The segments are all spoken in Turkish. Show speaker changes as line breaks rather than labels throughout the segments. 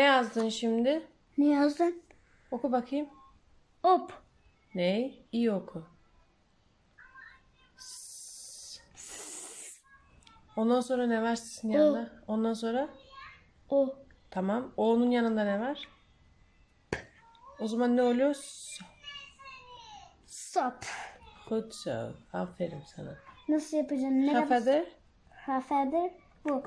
Ne yazdın şimdi?
Ne yazdın?
Oku bakayım.
Hop.
Ne? İyi oku. Ondan sonra ne var sizin yanında? Ondan sonra
O.
tamam. O'nun yanında ne var? O zaman ne oluyor? S-
Sap.
Good so. Aferin sana.
Nasıl yapacağım? Ne yapacağım?
Kafede.
Hafede bu.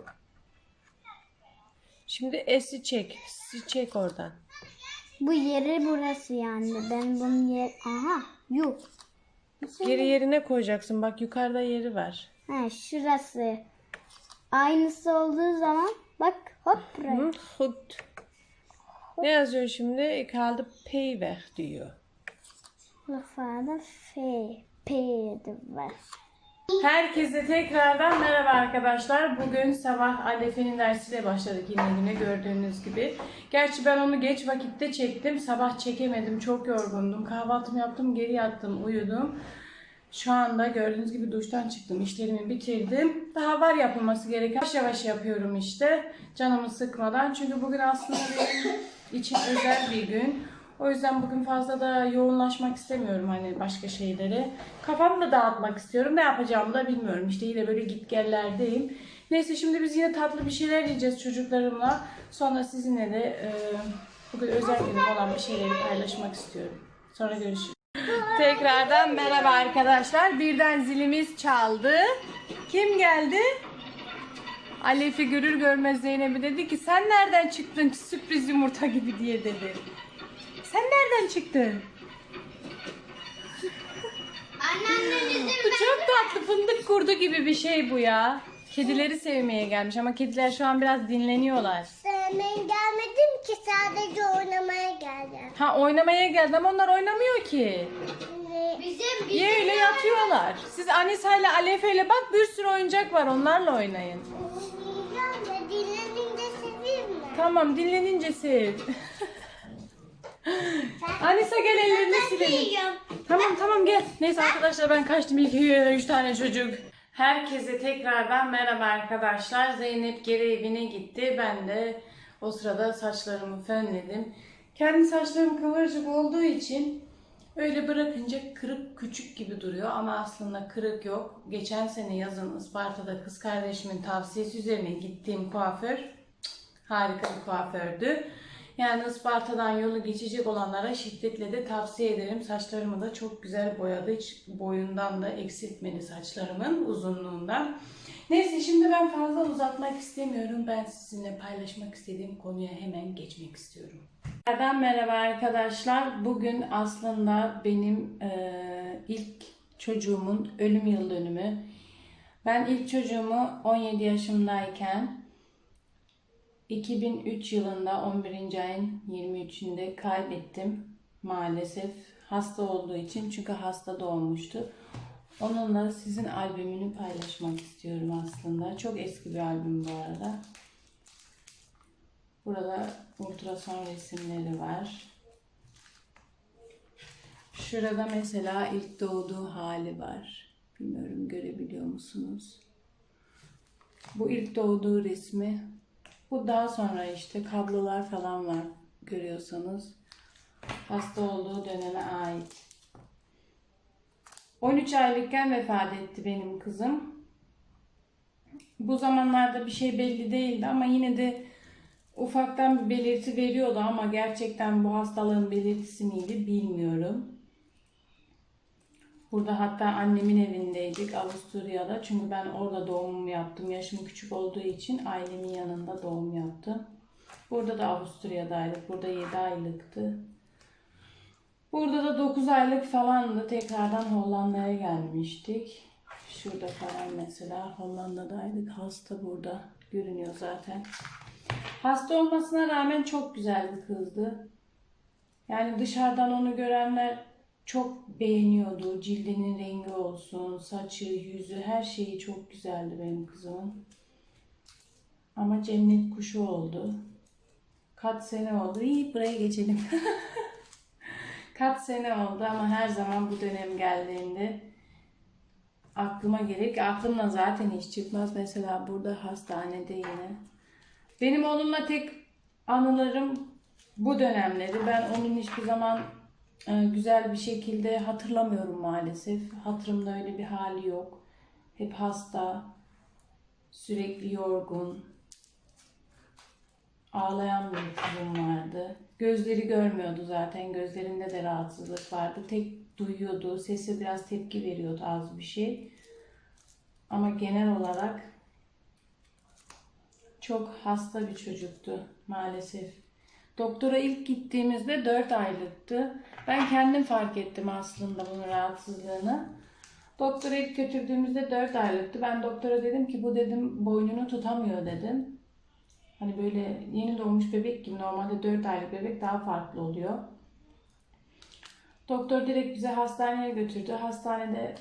Şimdi S'i çek. S'i çek oradan.
Bu yeri burası yani. Ben bunun yer... Aha. Yok.
Geri yerine koyacaksın. Bak yukarıda yeri var.
Ha şurası. Aynısı olduğu zaman bak hop buraya.
Good. Ne yazıyor şimdi? Kaldı pay weg diyor.
Lafada F. P de var.
Herkese tekrardan merhaba arkadaşlar. Bugün sabah Alefe'nin dersiyle başladık yine güne gördüğünüz gibi. Gerçi ben onu geç vakitte çektim. Sabah çekemedim. Çok yorgundum. Kahvaltımı yaptım, geri yattım, uyudum. Şu anda gördüğünüz gibi duştan çıktım. İşlerimi bitirdim. Daha var yapılması gereken. Yavaş yavaş yapıyorum işte. Canımı sıkmadan. Çünkü bugün aslında benim için özel bir gün. O yüzden bugün fazla da yoğunlaşmak istemiyorum hani başka şeyleri. Kafamı da dağıtmak istiyorum. Ne yapacağımı da bilmiyorum. İşte yine böyle gitgellerdeyim. Neyse şimdi biz yine tatlı bir şeyler yiyeceğiz çocuklarımla. Sonra sizinle de e, bugün özel günüm olan bir şeyleri paylaşmak istiyorum. Sonra görüşürüz. Tekrardan merhaba arkadaşlar. Birden zilimiz çaldı. Kim geldi? Alef'i görür görmez Zeynep'e dedi ki sen nereden çıktın sürpriz yumurta gibi diye dedi. Sen nereden çıktın?
Anneannenizin
Bu çok tatlı fındık kurdu gibi bir şey bu ya. Kedileri sevmeye gelmiş ama kediler şu an biraz dinleniyorlar.
Ben gelmedim ki sadece oynamaya geldim.
Ha oynamaya geldi ama onlar oynamıyor ki.
Bizim
Niye öyle yatıyorlar? Siz Anisa ile Alefe ile bak bir sürü oyuncak var onlarla oynayın.
dinlenince seveyim mi?
Tamam dinlenince sev. Anisa gel ellerini silelim. Tamam tamam gel. Neyse arkadaşlar ben kaçtım ilk üç tane çocuk. Herkese tekrardan merhaba arkadaşlar. Zeynep geri evine gitti. Ben de o sırada saçlarımı fönledim. Kendi saçlarım kıvırcık olduğu için öyle bırakınca kırık küçük gibi duruyor ama aslında kırık yok. Geçen sene yazın Isparta'da kız kardeşimin tavsiyesi üzerine gittiğim kuaför harika bir kuafördü. Yani Isparta'dan yolu geçecek olanlara şiddetle de tavsiye ederim. Saçlarımı da çok güzel boyadı. Hiç boyundan da eksiltmedi saçlarımın uzunluğundan. Neyse şimdi ben fazla uzatmak istemiyorum. Ben sizinle paylaşmak istediğim konuya hemen geçmek istiyorum. Merhaba merhaba arkadaşlar. Bugün aslında benim eee, ilk çocuğumun ölüm yıl dönümü. Ben ilk çocuğumu 17 yaşımdayken 2003 yılında 11. ayın 23'ünde kaybettim maalesef hasta olduğu için çünkü hasta doğmuştu. Onunla sizin albümünü paylaşmak istiyorum aslında. Çok eski bir albüm bu arada. Burada ultrason resimleri var. Şurada mesela ilk doğduğu hali var. Bilmiyorum görebiliyor musunuz? Bu ilk doğduğu resmi. Bu daha sonra işte kablolar falan var görüyorsanız. Hasta olduğu döneme ait. 13 aylıkken vefat etti benim kızım. Bu zamanlarda bir şey belli değildi ama yine de ufaktan bir belirti veriyordu ama gerçekten bu hastalığın belirtisi miydi bilmiyorum. Burada hatta annemin evindeydik Avusturya'da. Çünkü ben orada doğumumu yaptım. Yaşım küçük olduğu için ailemin yanında doğum yaptım. Burada da Avusturya'daydık. Burada 7 aylıktı. Burada da 9 aylık falandı. Tekrardan Hollanda'ya gelmiştik. Şurada falan mesela Hollanda'daydık. Hasta burada. Görünüyor zaten. Hasta olmasına rağmen çok güzel bir kızdı. Yani dışarıdan onu görenler çok beğeniyordu. Cildinin rengi olsun, saçı, yüzü, her şeyi çok güzeldi benim kızımın. Ama cennet kuşu oldu. Kaç sene oldu? İyi buraya geçelim. Kaç sene oldu ama her zaman bu dönem geldiğinde aklıma ki aklımla zaten hiç çıkmaz. Mesela burada hastanede yine. Benim oğlumla tek anılarım bu dönemleri. Ben onun hiçbir zaman güzel bir şekilde hatırlamıyorum maalesef. Hatırımda öyle bir hali yok. Hep hasta, sürekli yorgun, ağlayan bir kızım vardı. Gözleri görmüyordu zaten. Gözlerinde de rahatsızlık vardı. Tek duyuyordu. Sesi biraz tepki veriyordu az bir şey. Ama genel olarak çok hasta bir çocuktu maalesef. Doktora ilk gittiğimizde 4 aylıktı. Ben kendim fark ettim aslında bunun rahatsızlığını. Doktora ilk götürdüğümüzde 4 aylıktı. Ben doktora dedim ki bu dedim boynunu tutamıyor dedim. Hani böyle yeni doğmuş bebek gibi normalde 4 aylık bebek daha farklı oluyor. Doktor direkt bize hastaneye götürdü. Hastanede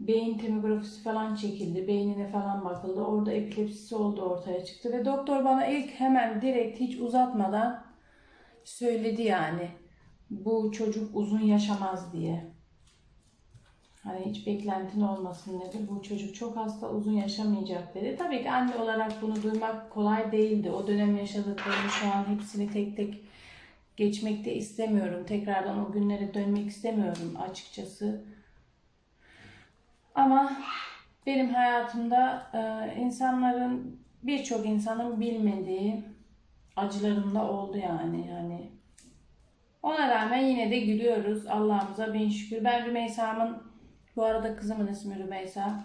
beyin tomografisi falan çekildi. Beynine falan bakıldı. Orada epilepsisi olduğu ortaya çıktı. Ve doktor bana ilk hemen direkt hiç uzatmadan söyledi yani. Bu çocuk uzun yaşamaz diye. Hani hiç beklentin olmasın dedi. Bu çocuk çok hasta uzun yaşamayacak dedi. Tabii ki anne olarak bunu duymak kolay değildi. O dönem yaşadıklarını şu an hepsini tek tek geçmek de istemiyorum. Tekrardan o günlere dönmek istemiyorum açıkçası. Ama benim hayatımda e, insanların birçok insanın bilmediği acılarım da oldu yani. Yani ona rağmen yine de gülüyoruz. Allah'ımıza bin şükür. Ben Rümeysa'mın bu arada kızımın ismi Rümeysa.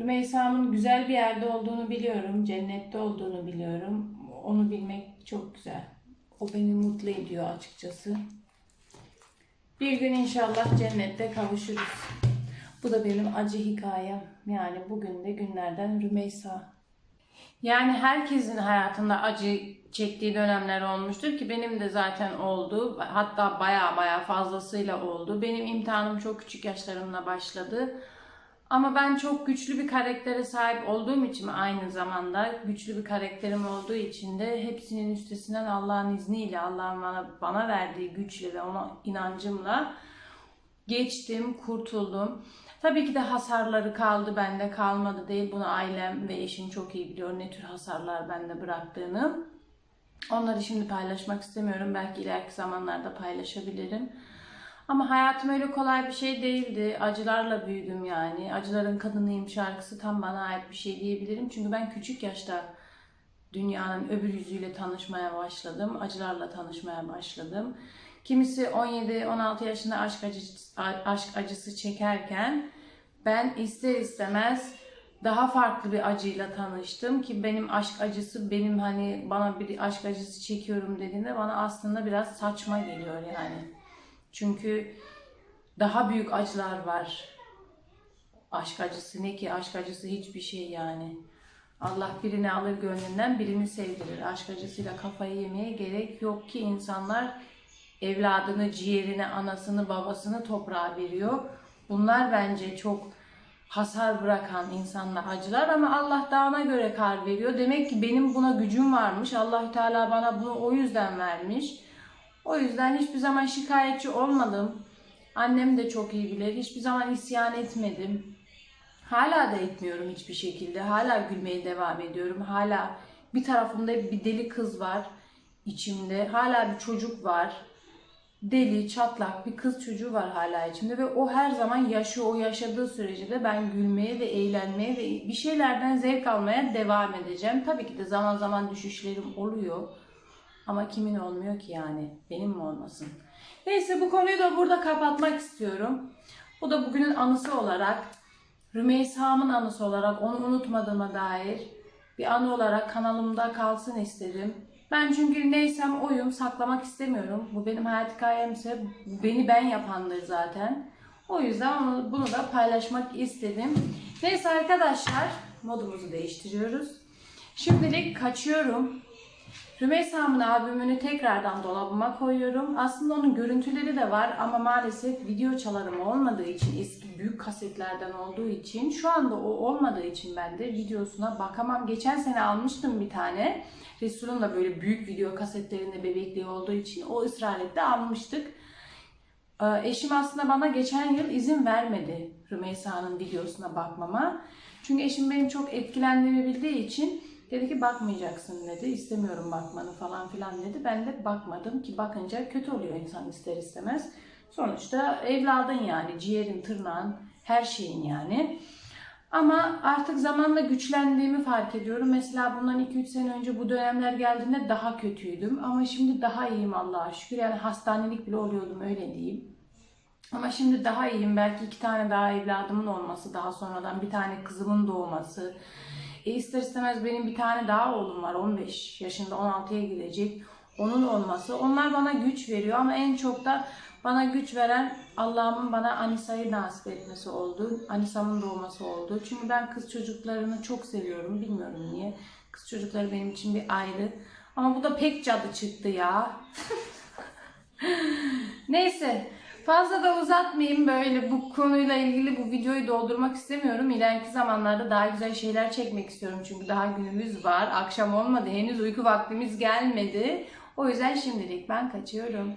Rümeysa'mın güzel bir yerde olduğunu biliyorum. Cennette olduğunu biliyorum. Onu bilmek çok güzel. O beni mutlu ediyor açıkçası. Bir gün inşallah cennette kavuşuruz. Bu da benim acı hikayem. Yani bugün de günlerden Rümeysa. Yani herkesin hayatında acı çektiği dönemler olmuştur ki benim de zaten oldu. Hatta baya baya fazlasıyla oldu. Benim imtihanım çok küçük yaşlarımda başladı. Ama ben çok güçlü bir karaktere sahip olduğum için aynı zamanda güçlü bir karakterim olduğu için de hepsinin üstesinden Allah'ın izniyle, Allah'ın bana, bana verdiği güçle ve ona inancımla geçtim, kurtuldum. Tabii ki de hasarları kaldı bende kalmadı değil. Bunu ailem ve eşim çok iyi biliyor ne tür hasarlar bende bıraktığını. Onları şimdi paylaşmak istemiyorum. Belki ileriki zamanlarda paylaşabilirim. Ama hayatım öyle kolay bir şey değildi. Acılarla büyüdüm yani. Acıların Kadınıyım şarkısı tam bana ait bir şey diyebilirim. Çünkü ben küçük yaşta dünyanın öbür yüzüyle tanışmaya başladım. Acılarla tanışmaya başladım. Kimisi 17-16 yaşında aşk acısı, aşk acısı çekerken ben ister istemez daha farklı bir acıyla tanıştım ki benim aşk acısı benim hani bana bir aşk acısı çekiyorum dediğinde bana aslında biraz saçma geliyor yani. Çünkü daha büyük acılar var. Aşk acısı ne ki? Aşk acısı hiçbir şey yani. Allah birini alır gönlünden birini sevdirir. Aşk acısıyla kafayı yemeye gerek yok ki insanlar evladını, ciğerini, anasını, babasını toprağa veriyor. Bunlar bence çok hasar bırakan insanlar acılar ama Allah da ona göre kar veriyor. Demek ki benim buna gücüm varmış. Allah Teala bana bunu o yüzden vermiş. O yüzden hiçbir zaman şikayetçi olmadım. Annem de çok iyi bilir. Hiçbir zaman isyan etmedim. Hala da etmiyorum hiçbir şekilde. Hala gülmeye devam ediyorum. Hala bir tarafımda bir deli kız var içimde. Hala bir çocuk var. Deli, çatlak bir kız çocuğu var hala içimde ve o her zaman yaşıyor. O yaşadığı sürece de ben gülmeye ve eğlenmeye ve bir şeylerden zevk almaya devam edeceğim. Tabii ki de zaman zaman düşüşlerim oluyor. Ama kimin olmuyor ki yani? Benim mi olmasın? Neyse bu konuyu da burada kapatmak istiyorum. Bu da bugünün anısı olarak, Rümeysa'mın anısı olarak, onu unutmadığıma dair bir anı olarak kanalımda kalsın istedim. Ben çünkü neysem oyum, saklamak istemiyorum. Bu benim hayat hikayemse, beni ben yapandır zaten. O yüzden onu, bunu da paylaşmak istedim. Neyse arkadaşlar, modumuzu değiştiriyoruz. Şimdilik kaçıyorum. Rümeysa'mın albümünü tekrardan dolabıma koyuyorum. Aslında onun görüntüleri de var ama maalesef video çalarım olmadığı için eski büyük kasetlerden olduğu için şu anda o olmadığı için ben de videosuna bakamam. Geçen sene almıştım bir tane. Resul'un da böyle büyük video kasetlerinde bebekliği olduğu için o ısrar etti almıştık. Ee, Eşim aslında bana geçen yıl izin vermedi Rümeysa'nın videosuna bakmama. Çünkü eşim benim çok etkilendiğimi bildiği için Dedi ki bakmayacaksın dedi. İstemiyorum bakmanı falan filan dedi. Ben de bakmadım ki bakınca kötü oluyor insan ister istemez. Sonuçta evladın yani ciğerin, tırnağın, her şeyin yani. Ama artık zamanla güçlendiğimi fark ediyorum. Mesela bundan 2-3 sene önce bu dönemler geldiğinde daha kötüydüm. Ama şimdi daha iyiyim Allah'a şükür. Yani hastanelik bile oluyordum öyle diyeyim. Ama şimdi daha iyiyim. Belki iki tane daha evladımın olması, daha sonradan bir tane kızımın doğması. E ister istemez benim bir tane daha oğlum var 15 yaşında 16'ya girecek. Onun olması. Onlar bana güç veriyor ama en çok da bana güç veren Allah'ımın bana Anisa'yı nasip etmesi oldu. Anisa'mın doğması oldu. Çünkü ben kız çocuklarını çok seviyorum. Bilmiyorum niye. Kız çocukları benim için bir ayrı. Ama bu da pek cadı çıktı ya. Neyse. Fazla da uzatmayayım böyle bu konuyla ilgili bu videoyu doldurmak istemiyorum. İleriki zamanlarda daha güzel şeyler çekmek istiyorum. Çünkü daha günümüz var. Akşam olmadı. Henüz uyku vaktimiz gelmedi. O yüzden şimdilik ben kaçıyorum.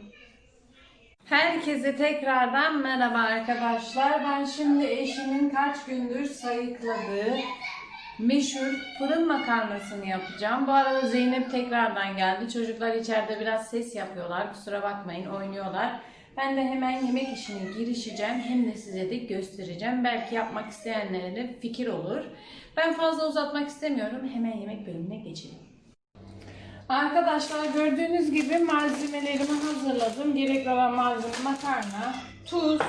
Herkese tekrardan merhaba arkadaşlar. Ben şimdi eşimin kaç gündür sayıkladığı meşhur fırın makarnasını yapacağım. Bu arada Zeynep tekrardan geldi. Çocuklar içeride biraz ses yapıyorlar. Kusura bakmayın oynuyorlar. Ben de hemen yemek işine girişeceğim. Hem de size de göstereceğim. Belki yapmak isteyenlere de fikir olur. Ben fazla uzatmak istemiyorum. Hemen yemek bölümüne geçelim. Arkadaşlar gördüğünüz gibi malzemelerimi hazırladım. Gerek olan malzeme makarna, tuz,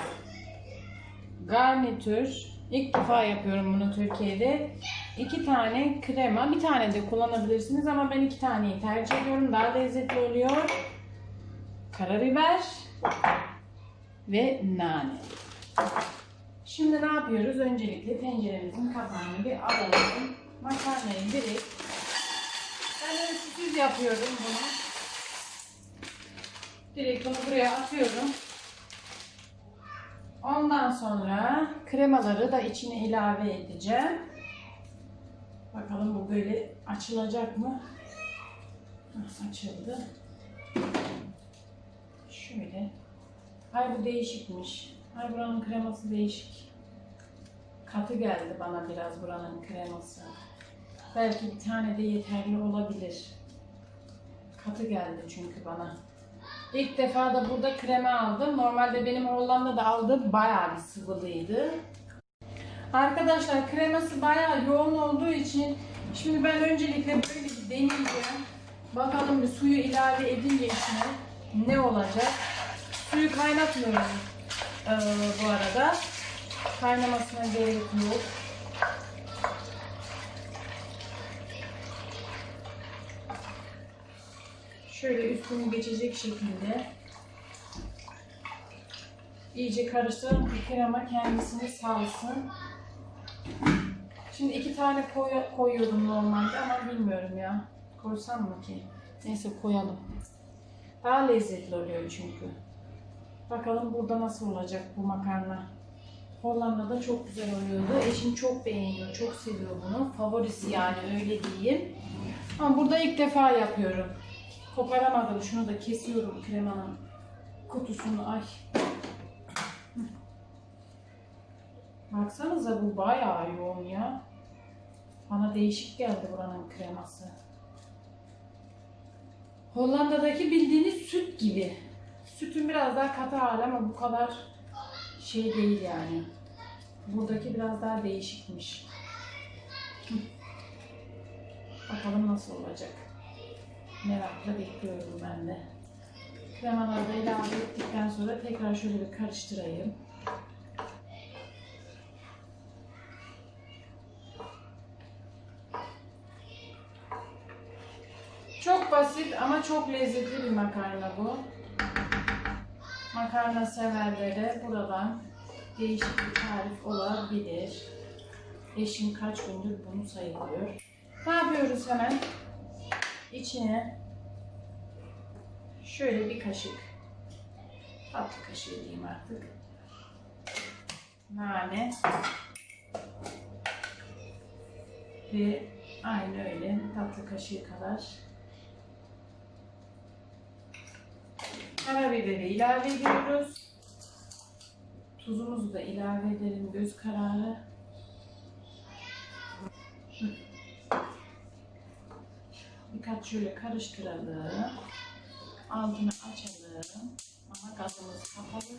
garnitür. İlk defa yapıyorum bunu Türkiye'de. İki tane krema, bir tane de kullanabilirsiniz ama ben iki taneyi tercih ediyorum. Daha lezzetli oluyor. Karabiber ve nane. Şimdi ne yapıyoruz? Öncelikle tenceremizin kapağını bir alalım. Makarnayı direkt ben ölçüsüz yapıyorum bunu. Direkt bunu buraya atıyorum. Ondan sonra kremaları da içine ilave edeceğim. Bakalım bu böyle açılacak mı? Açıldı. Şöyle. Ay bu değişikmiş. Ay buranın kreması değişik. Katı geldi bana biraz buranın kreması. Belki bir tane de yeterli olabilir. Katı geldi çünkü bana. İlk defa da burada krema aldım. Normalde benim Hollanda'da aldığım bayağı bir sıvılıydı. Arkadaşlar kreması bayağı yoğun olduğu için şimdi ben öncelikle böyle bir deneyeceğim. Bakalım bir suyu ilave edince içine ne olacak. Suyu kaynatmıyorum eee, bu arada. Kaynamasına gerek yok. Şöyle üstünü geçecek şekilde iyice karıştırın ki krema kendisini salsın. Şimdi iki tane koy- koyuyordum normalde ama bilmiyorum ya. Koysam mı ki? Neyse koyalım. Daha lezzetli oluyor çünkü. Bakalım burada nasıl olacak bu makarna. Hollanda'da çok güzel oluyordu. Eşim çok beğeniyor, çok seviyor bunu. Favorisi yani öyle diyeyim. Ama burada ilk defa yapıyorum. Koparamadım. Şunu da kesiyorum kremanın kutusunu. Ay. Baksanıza bu bayağı yoğun ya. Bana değişik geldi buranın kreması. Hollanda'daki bildiğiniz süt gibi. Sütün biraz daha katı hali ama bu kadar şey değil yani. Buradaki biraz daha değişikmiş. Bakalım nasıl olacak. Merakla bekliyorum ben de. Kremaları da ilave ettikten sonra tekrar şöyle bir karıştırayım. Çok basit çok lezzetli bir makarna bu. Makarna severlere buradan değişik bir tarif olabilir. Eşim kaç gündür bunu sayılıyor. Ne yapıyoruz hemen? İçine şöyle bir kaşık tatlı kaşığı diyeyim artık. Nane ve aynı öyle tatlı kaşığı kadar karabiberi ilave ediyoruz. Tuzumuzu da ilave edelim göz kararı. Birkaç şöyle karıştıralım. Altını açalım. Ama gazımız kapalı.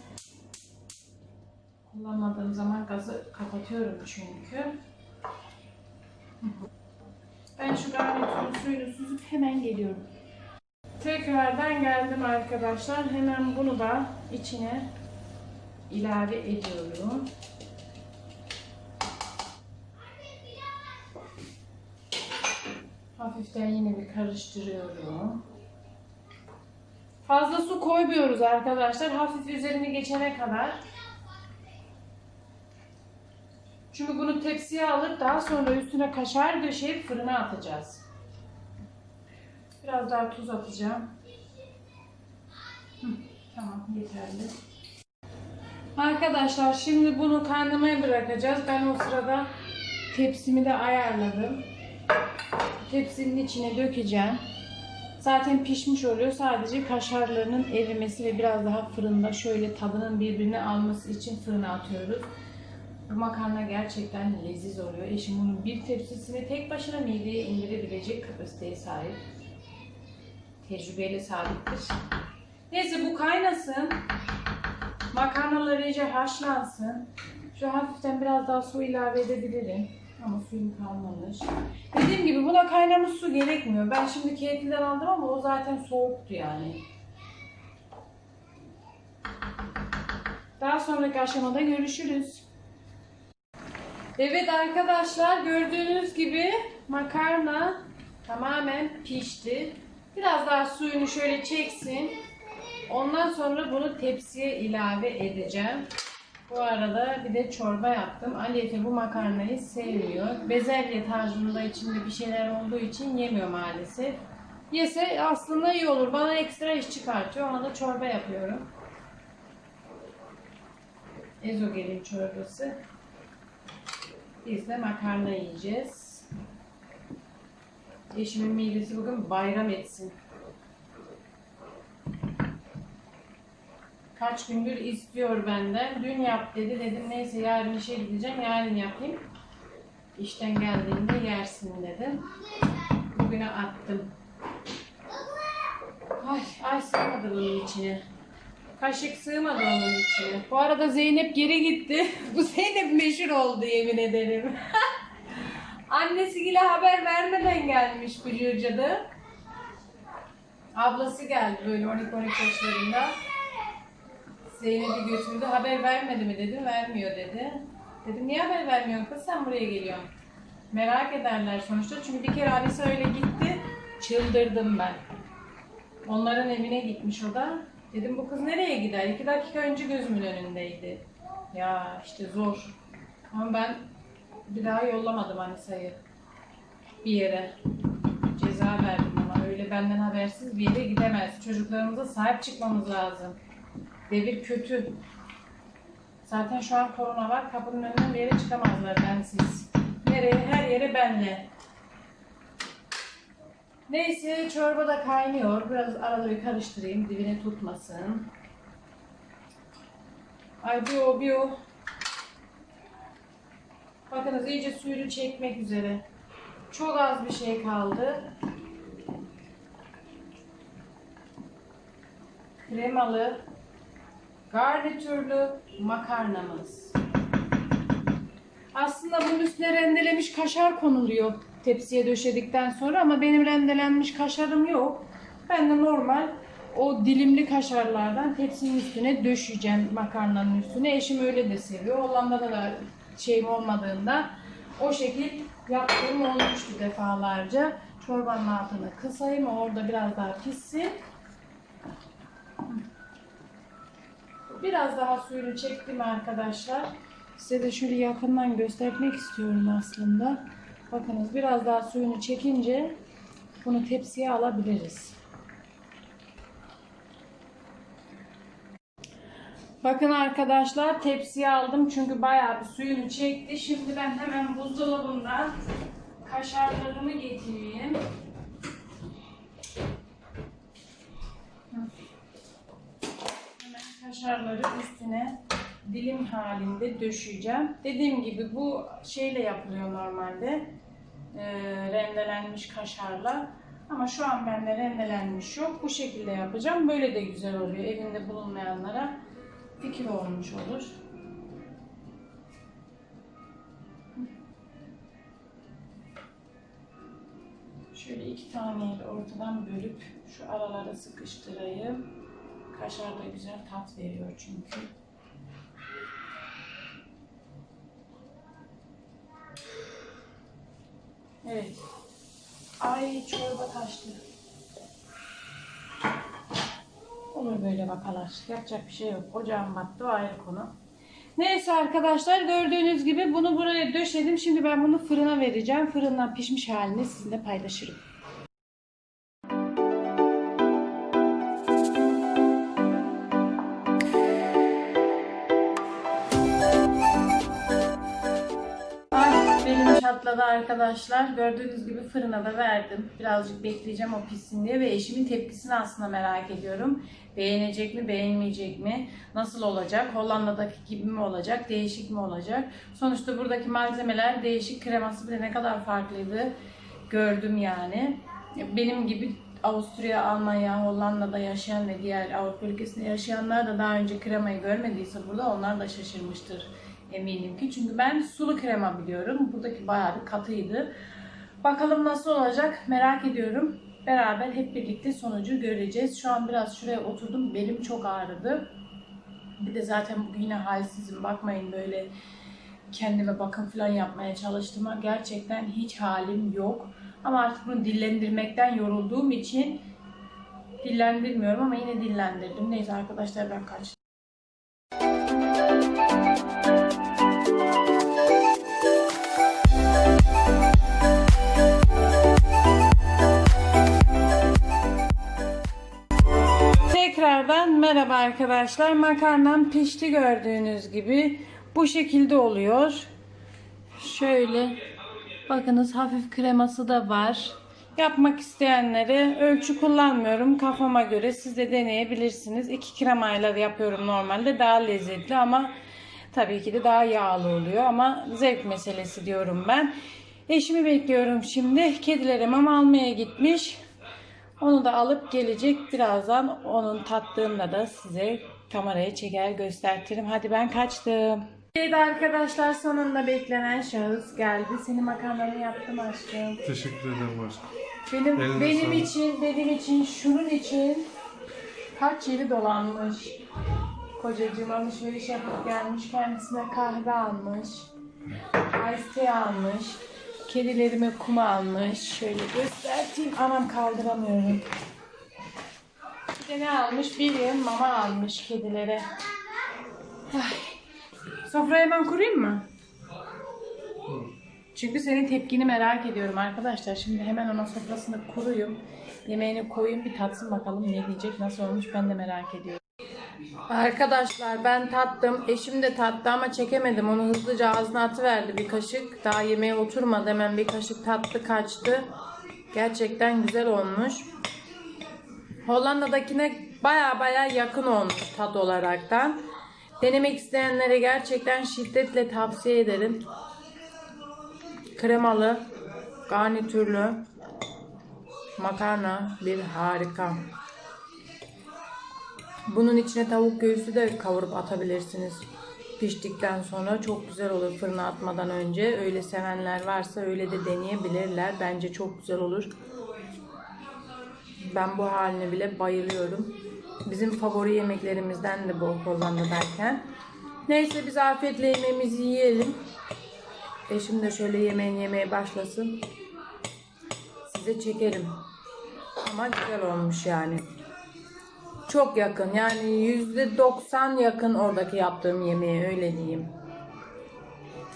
Kullanmadığım zaman gazı kapatıyorum çünkü. Ben şu garnitürün suyunu süzüp hemen geliyorum. Tekrardan geldim arkadaşlar. Hemen bunu da içine ilave ediyorum. Hafiften yine bir karıştırıyorum. Fazla su koymuyoruz arkadaşlar. Hafif üzerini geçene kadar. Çünkü bunu tepsiye alıp daha sonra üstüne kaşar döşeyip fırına atacağız. Biraz daha tuz atacağım. Tamam yeterli. Arkadaşlar şimdi bunu kaynamaya bırakacağız. Ben o sırada tepsimi de ayarladım. Tepsinin içine dökeceğim. Zaten pişmiş oluyor. Sadece kaşarlarının erimesi ve biraz daha fırında şöyle tadının birbirini alması için fırına atıyoruz. Bu makarna gerçekten leziz oluyor. Eşim bunun bir tepsisini tek başına mideye indirebilecek kapasiteye sahip. Tecrübeyle sabittir. Neyse bu kaynasın. Makarnalar iyice haşlansın. Şu hafiften biraz daha su ilave edebilirim. Ama suyum kalmamış. Dediğim gibi buna kaynamış su gerekmiyor. Ben şimdi ketliden aldım ama o zaten soğuktu yani. Daha sonraki aşamada görüşürüz. Evet arkadaşlar gördüğünüz gibi makarna tamamen pişti. Biraz daha suyunu şöyle çeksin. Ondan sonra bunu tepsiye ilave edeceğim. Bu arada bir de çorba yaptım. Ali Efe bu makarnayı sevmiyor. Bezelye tarzında içinde bir şeyler olduğu için yemiyor maalesef. Yese aslında iyi olur. Bana ekstra iş çıkartıyor. Ona da çorba yapıyorum. Ezogelin çorbası. Biz de makarna yiyeceğiz. Eşimin midesi bugün bayram etsin. Kaç gündür istiyor benden. Dün yap dedi. Dedim neyse yarın işe gideceğim. Yarın yapayım. İşten geldiğinde yersin dedim. Bugüne attım. Ay, ay sığmadı bunun içine. Kaşık sığmadı onun içine. Bu arada Zeynep geri gitti. Bu Zeynep meşhur oldu yemin ederim. Annesiyle haber vermeden gelmiş bu cadı. Ablası geldi böyle 12-13 yaşlarında. Zeynep'i götürdü. Haber vermedi mi dedim. Vermiyor dedi. Dedim niye haber vermiyorsun kız sen buraya geliyorsun. Merak ederler sonuçta. Çünkü bir kere Alisa öyle gitti. Çıldırdım ben. Onların evine gitmiş o da. Dedim bu kız nereye gider? İki dakika önce gözümün önündeydi. Ya işte zor. Ama ben bir daha yollamadım Anisa'yı bir yere. Ceza verdim ama öyle benden habersiz bir yere gidemez. Çocuklarımıza sahip çıkmamız lazım. Devir kötü. Zaten şu an korona var. Kapının önünden bir yere çıkamazlar bensiz. Nereye? Her yere benle. Neyse çorba da kaynıyor. Biraz arada karıştırayım. Dibine tutmasın. Ay bir o bir o. Bakınız iyice suyunu çekmek üzere. Çok az bir şey kaldı. Kremalı garnitürlü makarnamız. Aslında bunun üstüne rendelemiş kaşar konuluyor tepsiye döşedikten sonra ama benim rendelenmiş kaşarım yok. Ben de normal o dilimli kaşarlardan tepsinin üstüne döşeyeceğim makarnanın üstüne. Eşim öyle de seviyor. Hollanda'da da şeyim olmadığında o şekil yaptığım olmuştu defalarca. Çorbanın altını kısayım orada biraz daha pişsin. Biraz daha suyunu çektim arkadaşlar. Size de şöyle yakından göstermek istiyorum aslında. Bakınız biraz daha suyunu çekince bunu tepsiye alabiliriz. Bakın arkadaşlar tepsiye aldım çünkü bayağı bir suyunu çekti. Şimdi ben hemen buzdolabından kaşarlarımı getireyim. Hemen kaşarları üstüne dilim halinde döşeyeceğim. Dediğim gibi bu şeyle yapılıyor normalde. Ee, rendelenmiş kaşarla. Ama şu an bende rendelenmiş yok. Bu şekilde yapacağım. Böyle de güzel oluyor. Evinde bulunmayanlara fikir olmuş olur. Şöyle iki taneyi de ortadan bölüp şu aralara sıkıştırayım. Kaşar da güzel tat veriyor çünkü. Evet. Ay çorba taştı. Olur böyle vakalar. Yapacak bir şey yok. Ocağım battı o ayrı konu. Neyse arkadaşlar gördüğünüz gibi bunu buraya döşedim. Şimdi ben bunu fırına vereceğim. Fırından pişmiş halini sizinle paylaşırım. Çatladı arkadaşlar. Gördüğünüz gibi fırına da verdim. Birazcık bekleyeceğim o pişsin diye ve eşimin tepkisini aslında merak ediyorum. Beğenecek mi, beğenmeyecek mi? Nasıl olacak? Hollanda'daki gibi mi olacak? Değişik mi olacak? Sonuçta buradaki malzemeler değişik. Kreması bile ne kadar farklıydı gördüm yani. Benim gibi Avusturya, Almanya, Hollanda'da yaşayan ve diğer Avrupa ülkesinde yaşayanlar da daha önce kremayı görmediyse burada onlar da şaşırmıştır eminim ki. Çünkü ben sulu krema biliyorum. Buradaki bayağı bir katıydı. Bakalım nasıl olacak merak ediyorum. Beraber hep birlikte sonucu göreceğiz. Şu an biraz şuraya oturdum. Belim çok ağrıdı. Bir de zaten bugün yine halsizim. Bakmayın böyle kendime bakım falan yapmaya çalıştığıma gerçekten hiç halim yok. Ama artık bunu dillendirmekten yorulduğum için dillendirmiyorum ama yine dillendirdim. Neyse arkadaşlar ben kaçtım. Tekrardan merhaba arkadaşlar. Makarnam pişti gördüğünüz gibi. Bu şekilde oluyor. Şöyle bakınız hafif kreması da var. Yapmak isteyenlere ölçü kullanmıyorum. Kafama göre siz de deneyebilirsiniz. 2 kremayla yapıyorum normalde. Daha lezzetli ama tabii ki de daha yağlı oluyor. Ama zevk meselesi diyorum ben. Eşimi bekliyorum şimdi. Kedilere mama almaya gitmiş. Onu da alıp gelecek. Birazdan onun tattığında da size kameraya çeker göstertirim. Hadi ben kaçtım. Evet arkadaşlar sonunda beklenen şahıs geldi. Seni makarnanı yaptım aşkım.
Teşekkür ederim aşkım.
Benim
Eline
benim
sağlık.
için, benim için, şunun için kaç yeri dolanmış. Kocacığım alışveriş yapıp gelmiş. Kendisine kahve almış. Ice tea almış. Kedilerime kum almış. Şöyle göstereyim. Anam kaldıramıyorum. Bir de ne almış? Bir yığın mama almış kedilere. Ay. Sofrayı hemen kurayım mı? Çünkü senin tepkini merak ediyorum arkadaşlar. Şimdi hemen ona sofrasını kuruyum. Yemeğini koyayım bir tatsın bakalım ne diyecek, nasıl olmuş ben de merak ediyorum. Arkadaşlar ben tattım. Eşim de tattı ama çekemedim. Onu hızlıca ağzına atıverdi bir kaşık. Daha yemeğe oturmadı. Hemen bir kaşık tattı kaçtı. Gerçekten güzel olmuş. Hollanda'dakine baya baya yakın olmuş tat olaraktan. Denemek isteyenlere gerçekten şiddetle tavsiye ederim. Kremalı, garnitürlü makarna bir harika. Bunun içine tavuk göğsü de kavurup atabilirsiniz. Piştikten sonra çok güzel olur fırına atmadan önce. Öyle sevenler varsa öyle de deneyebilirler. Bence çok güzel olur. Ben bu haline bile bayılıyorum. Bizim favori yemeklerimizden de bu Hollanda'dayken. Neyse biz afiyetle yemeğimizi yiyelim. Eşim de şöyle yemeğini yemeye başlasın. Size çekerim. Ama güzel olmuş yani. Çok yakın yani yüzde doksan yakın oradaki yaptığım yemeğe öyle diyeyim.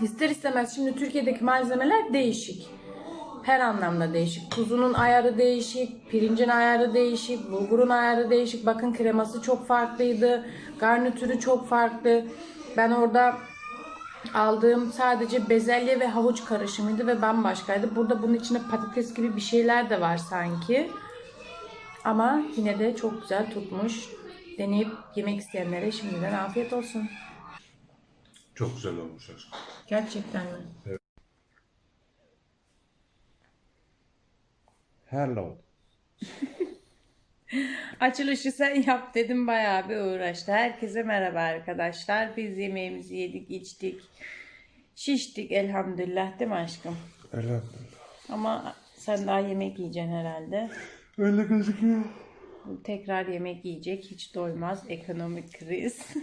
İster istemez şimdi Türkiye'deki malzemeler değişik. Her anlamda değişik. Tuzunun ayarı değişik, pirincin ayarı değişik, bulgurun ayarı değişik. Bakın kreması çok farklıydı. Garnitürü çok farklı. Ben orada aldığım sadece bezelye ve havuç karışımıydı ve bambaşkaydı. Burada bunun içine patates gibi bir şeyler de var sanki. Ama yine de çok güzel tutmuş. Deneyip yemek isteyenlere şimdiden afiyet olsun.
Çok güzel olmuş aşkım.
Gerçekten mi?
Hello.
Açılışı sen yap dedim bayağı bir uğraştı. Herkese merhaba arkadaşlar. Biz yemeğimizi yedik, içtik. Şiştik elhamdülillah değil mi aşkım?
Elhamdülillah.
Ama sen daha yemek yiyeceksin herhalde.
Öyle gözüküyor.
Tekrar yemek yiyecek. Hiç doymaz. Ekonomik kriz.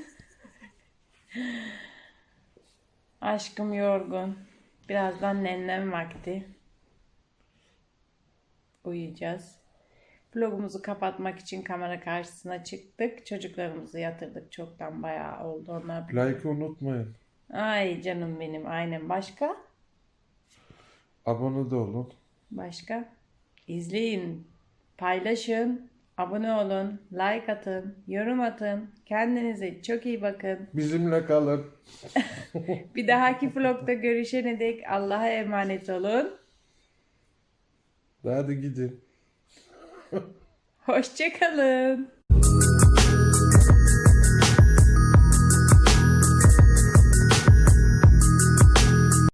Aşkım yorgun. Birazdan nennem vakti. Uyuyacağız. Vlogumuzu kapatmak için kamera karşısına çıktık. Çocuklarımızı yatırdık. Çoktan bayağı oldu onlar.
Like'ı unutmayın.
Ay canım benim. Aynen. Başka?
Abone de olun.
Başka? İzleyin, paylaşın, abone olun, like atın, yorum atın. Kendinize çok iyi bakın.
Bizimle kalın.
Bir dahaki vlogda görüşene dek Allah'a emanet olun.
Hadi gidin.
Hoşçakalın.